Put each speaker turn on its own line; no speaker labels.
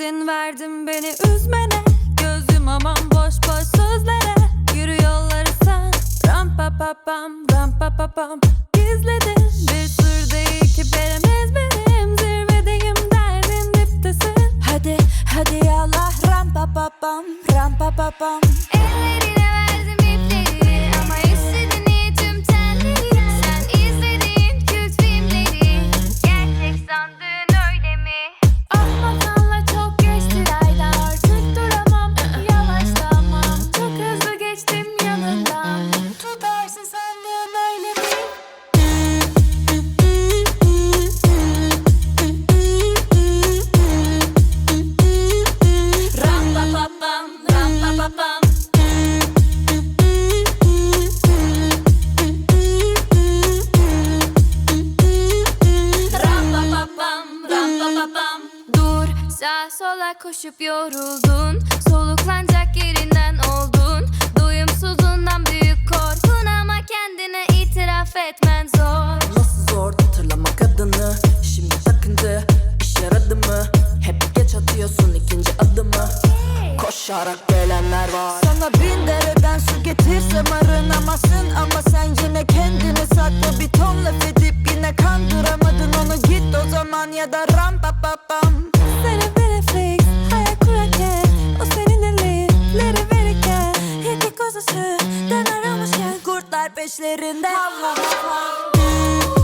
izin verdim
beni üzmene. Gözüm aman boş boş sözlere. Yürü yolları sen.
Ram pa pa pam ram pa pa pam. Gizledin bir sır değil ki benim pam
Dur sağa sola koşup yoruldun. Soluklanacak yerinden oldun. Doyumsuzluğundan büyük korkun ama kendine itiraf etmen zor.
Nasıl zor hatırlamak adını? Şimdi takıntı iş yaradı mı? Hep geç atıyorsun ikinci adımı. Koşarak gelenler var.
Sana bin dereden su getirsem arınamazsın. Ama sen yine kendini sakla. Bir ton laf edip yine kandıramadın. Onu Git o zaman ya da ram döner olmuşken Kurtlar peşlerinde. Hav hav